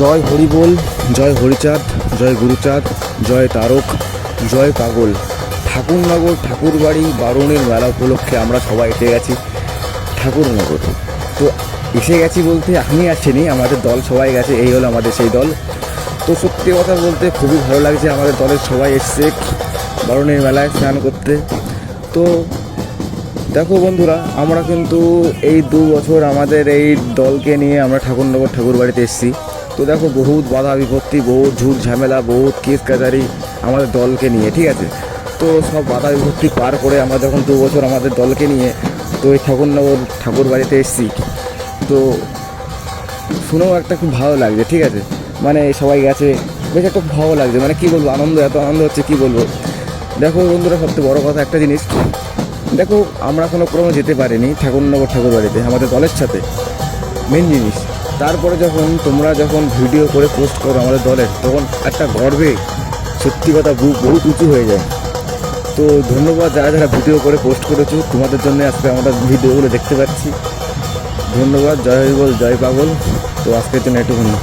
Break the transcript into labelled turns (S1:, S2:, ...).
S1: জয় হরিবোল, জয় হরিচাঁদ, জয় গুরুচাঁদ, জয় তারক, জয় পাগল। ঠাকুরনগর ঠাকুরবাড়ি বারুণের মেলা উপলক্ষে আমরা সবাই এসে গেছি ঠাকুরনগর। তো এসে গেছি বলতে আমি আসিনি আমাদের দল সবাই গেছে, এই হলো আমাদের সেই দল। তো সত্যি কথা বলতে খুবই ভালো লাগছে, আমাদের দলের সবাই এসছে বারুণের মেলায় স্নান করতে। তো দেখো বন্ধুরা, আমরা কিন্তু এই দু বছর আমাদের এই দলকে নিয়ে আমরা ঠাকুরনগর ঠাকুর বাড়িতে এসেছি। তো দেখো, বহুত বাধা বিপত্তি, বহুত ঝুট ঝামেলা, বহুত কেস কাজারি আমাদের দলকে নিয়ে, ঠিক আছে? তো সব বাধা বিপত্তি পার করে আমরা যখন দু বছর আমাদের দলকে নিয়ে, তো এই ঠাকুরনগর ঠাকুর বাড়িতে এসেছি। তো শুনেও একটা খুব ভালো লাগছে, ঠিক আছে? মানে সবাই গেছে, বেশ একটা ভালো লাগছে মানে কী বলব, আনন্দ, এত আনন্দ হচ্ছে, কী বলব? দেখো বন্ধুরা, সবচেয়ে বড় কথা একটা জিনিস, দেখো, আমরা কোনো ক্রমে যেতে পারিনি ঠাকুরনগর ঠাকুর বাড়িতে, আমাদের দলের সাথে মেন জিনিস। তারপরে যখন তোমরা যখন ভিডিও করে পোস্ট করো আমাদের দলের, তখন একটা গর্বে সত্যি কথা বুক বহুত উঁচু হয়ে যায়। তো ধন্যবাদ যারা যারা ভিডিও করে পোস্ট করেছ, তোমাদের জন্য আজকে আমরা ভিডিওগুলো দেখতে পাচ্ছি। ধন্যবাদ, জয় হিবল জয় পাগল। তো আজকের জন্য একটুখানি